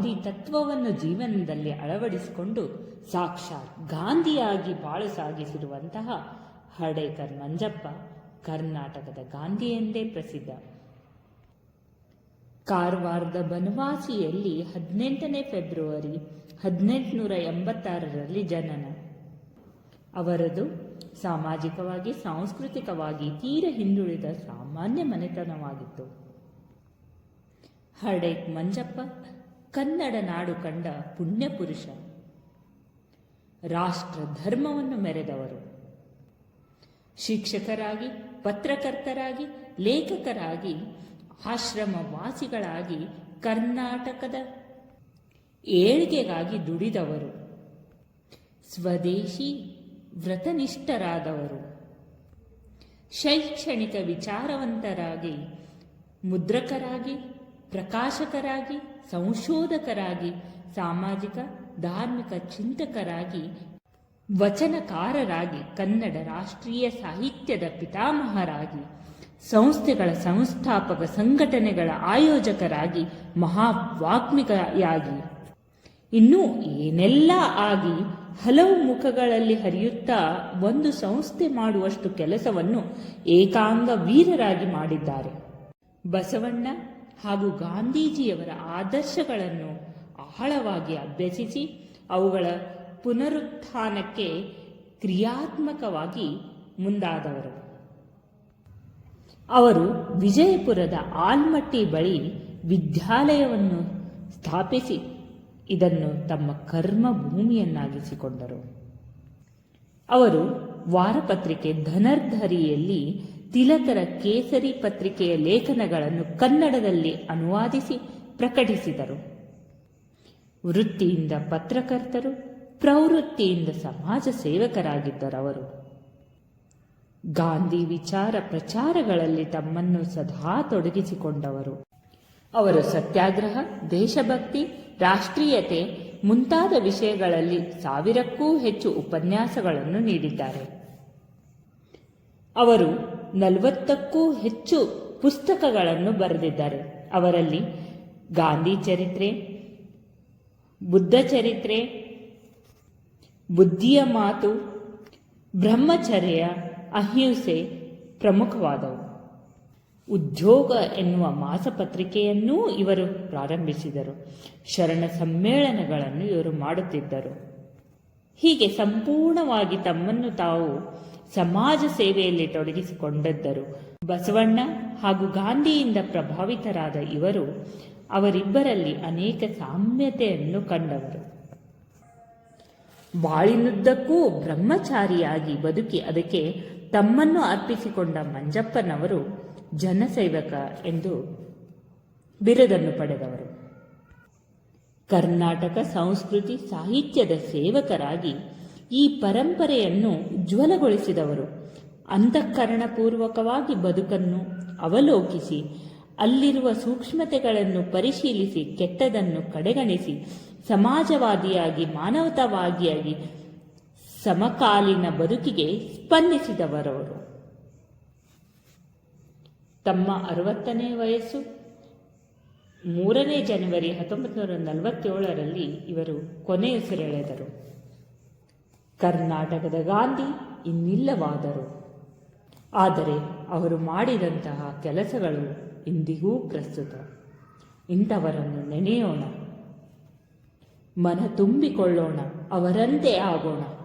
ಗಾಂಧಿ ತತ್ವವನ್ನು ಜೀವನದಲ್ಲಿ ಅಳವಡಿಸಿಕೊಂಡು ಸಾಕ್ಷಾತ್ ಗಾಂಧಿಯಾಗಿ ಬಾಳು ಸಾಗಿಸಿರುವಂತಹ ಹಡೇಕರ್ ಮಂಜಪ್ಪ ಕರ್ನಾಟಕದ ಗಾಂಧಿ ಎಂದೇ ಪ್ರಸಿದ್ಧ. ಕಾರವಾರದ ಬನವಾಸಿಯಲ್ಲಿ ಹದಿನೆಂಟನೇ ಫೆಬ್ರವರಿ ಹದಿನೆಂಟುನೂರ ಎಂಬತ್ತಾರರಲ್ಲಿ ಜನನ. ಅವರದು ಸಾಮಾಜಿಕವಾಗಿ, ಸಾಂಸ್ಕೃತಿಕವಾಗಿ ತೀರ ಹಿಂದುಳಿದ ಸಾಮಾನ್ಯ ಮನೆತನವಾಗಿತ್ತು. ಹಡೇಕ್ ಮಂಜಪ್ಪ ಕನ್ನಡ ನಾಡು ಕಂಡ ಪುಣ್ಯಪುರುಷ ರಾಷ್ಟ್ರ ಧರ್ಮವನ್ನು ಮೆರೆದವರು. ಶಿಕ್ಷಕರಾಗಿ, ಪತ್ರಕರ್ತರಾಗಿ, ಲೇಖಕರಾಗಿ ಆಶ್ರಮ ವಾಸಿಗಳಾಗಿ ಕರ್ನಾಟಕದ ಏಳಿಗೆಗಾಗಿ ದುಡಿದವರು. ಸ್ವದೇಶಿ ವ್ರತನಿಷ್ಠರಾದವರು. ಶೈಕ್ಷಣಿಕ ವಿಚಾರವಂತರಾಗಿ, ಮುದ್ರಕರಾಗಿ ಪ್ರಕಾಶಕರಾಗಿ, ಸಂಶೋಧಕರಾಗಿ, ಸಾಮಾಜಿಕ, ಧಾರ್ಮಿಕ ಚಿಂತಕರಾಗಿ, ವಚನಕಾರರಾಗಿ, ಕನ್ನಡ ರಾಷ್ಟ್ರೀಯ ಸಾಹಿತ್ಯದ ಪಿತಾಮಹರಾಗಿ, ಸಂಸ್ಥೆಗಳ ಸಂಸ್ಥಾಪಕ ಸಂಘಟನೆಗಳ ಆಯೋಜಕರಾಗಿ ಮಹಾವಾಗ್ಮಿಯಾಗಿ ಇನ್ನೂ ಏನೆಲ್ಲ ಆಗಿ ಹಲವು ಮುಖಗಳಲ್ಲಿ ಹರಿಯುತ್ತಾ ಒಂದು ಸಂಸ್ಥೆ ಮಾಡುವಷ್ಟು ಕೆಲಸವನ್ನು ಏಕಾಂಗ ವೀರರಾಗಿ ಮಾಡಿದ್ದಾರೆ. ಬಸವಣ್ಣ ಹಾಗೂ ಗಾಂಧೀಜಿಯವರ ಆದರ್ಶಗಳನ್ನು ಆಳವಾಗಿ ಅಭ್ಯಸಿಸಿ ಅವುಗಳ ಪುನರುತ್ಥಾನಕ್ಕೆ ಕ್ರಿಯಾತ್ಮಕವಾಗಿ ಮುಂದಾದವರು. ಅವರು ವಿಜಯಪುರದ ಆಲ್ಮಟ್ಟಿ ಬಳಿ ವಿದ್ಯಾಲಯವನ್ನು ಸ್ಥಾಪಿಸಿ ಇದನ್ನು ತಮ್ಮ ಕರ್ಮ ಭೂಮಿಯನ್ನಾಗಿಸಿಕೊಂಡರು. ಅವರು ವಾರಪತ್ರಿಕೆ ಧನರ್ಧರಿಯಲ್ಲಿ ತಿಲಕರ ಕೇಸರಿ ಪತ್ರಿಕೆಯ ಲೇಖನಗಳನ್ನು ಕನ್ನಡದಲ್ಲಿ ಅನುವಾದಿಸಿ ಪ್ರಕಟಿಸಿದರು. ವೃತ್ತಿಯಿಂದ ಪತ್ರಕರ್ತರು, ಪ್ರವೃತ್ತಿಯಿಂದ ಸಮಾಜ ಸೇವಕರಾಗಿದ್ದರವರು. ಗಾಂಧಿ ವಿಚಾರ ಪ್ರಚಾರಗಳಲ್ಲಿ ತಮ್ಮನ್ನು ಸದಾ ತೊಡಗಿಸಿಕೊಂಡವರು. ಅವರು ಸತ್ಯಾಗ್ರಹ, ದೇಶಭಕ್ತಿ, ರಾಷ್ಟ್ರೀಯತೆ ಮುಂತಾದ ವಿಷಯಗಳಲ್ಲಿ ಸಾವಿರಕ್ಕೂ ಹೆಚ್ಚು ಉಪನ್ಯಾಸಗಳನ್ನು ನೀಡಿದ್ದಾರೆ. ಅವರು ನಲವತ್ತಕ್ಕೂ ಹೆಚ್ಚು ಪುಸ್ತಕಗಳನ್ನು ಬರೆದಿದ್ದಾರೆ. ಅವರಲ್ಲಿ ಗಾಂಧಿ ಚರಿತ್ರೆ, ಬುದ್ಧ ಚರಿತ್ರೆ, ಬುದ್ಧಿಯ ಮಾತು, ಬ್ರಹ್ಮಚರ್ಯ, ಅಹಿಂಸೆ ಪ್ರಮುಖವಾದವು. ಉದ್ಯೋಗ ಎನ್ನುವ ಮಾಸಪತ್ರಿಕೆಯನ್ನೂ ಇವರು ಪ್ರಾರಂಭಿಸಿದರು. ಶರಣ ಸಮ್ಮೇಳನಗಳನ್ನು ಇವರು ಮಾಡುತ್ತಿದ್ದರು. ಹೀಗೆ ಸಂಪೂರ್ಣವಾಗಿ ತಮ್ಮನ್ನು ತಾವು ಸಮಾಜ ಸೇವೆಯಲ್ಲಿ ತೊಡಗಿಸಿಕೊಂಡಿದ್ದರು. ಬಸವಣ್ಣ ಹಾಗೂ ಗಾಂಧಿಯಿಂದ ಪ್ರಭಾವಿತರಾದ ಇವರು ಅವರಿಬ್ಬರಲ್ಲಿ ಅನೇಕ ಸಾಮ್ಯತೆಯನ್ನು ಕಂಡವರು. ಬಾಳಿನುದ್ದಕ್ಕೂ ಬ್ರಹ್ಮಚಾರಿಯಾಗಿ ಬದುಕಿ ಅದಕ್ಕೆ ತಮ್ಮನ್ನು ಅರ್ಪಿಸಿಕೊಂಡ ಮಂಜಪ್ಪನವರು ಜನಸೇವಕ ಎಂದು ಬಿರುದನ್ನು ಪಡೆದವರು. ಕರ್ನಾಟಕ ಸಂಸ್ಕೃತಿ ಸಾಹಿತ್ಯದ ಸೇವಕರಾಗಿ ಈ ಪರಂಪರೆಯನ್ನು ಉಜ್ವಲಗೊಳಿಸಿದವರು ಅಂತಃಕರಣಪೂರ್ವಕವಾಗಿ ಬದುಕನ್ನು ಅವಲೋಕಿಸಿ, ಅಲ್ಲಿರುವ ಸೂಕ್ಷ್ಮತೆಗಳನ್ನು ಪರಿಶೀಲಿಸಿ, ಕೆಟ್ಟದನ್ನು ಕಡೆಗಣಿಸಿ, ಸಮಾಜವಾದಿಯಾಗಿ, ಮಾನವತಾವಾದಿಯಾಗಿ, ಸಮಕಾಲೀನ ಬದುಕಿಗೆ ಸ್ಪಂದಿಸಿದವರವರು. ತಮ್ಮ ಅರವತ್ತನೇ ವಯಸ್ಸು, ಮೂರನೇ ಜನವರಿ ಹತ್ತೊಂಬತ್ತು ನೂರ ನಲವತ್ತೇಳರಲ್ಲಿ ಇವರು ಕೊನೆಯುಸಿರೆಳೆದರು. ಕರ್ನಾಟಕದ ಗಾಂಧಿ ಇನ್ನಿಲ್ಲವಾದರು. ಆದರೆ ಅವರು ಮಾಡಿದಂತಹ ಕೆಲಸಗಳು ಇಂದಿಗೂ ಪ್ರಸ್ತುತ. ಇಂಥವರನ್ನು ನೆನೆಯೋಣ. ಮನ ತುಂಬಿಕೊಳ್ಳೋಣ. ಅವರಂತೆ ಆಗೋಣ.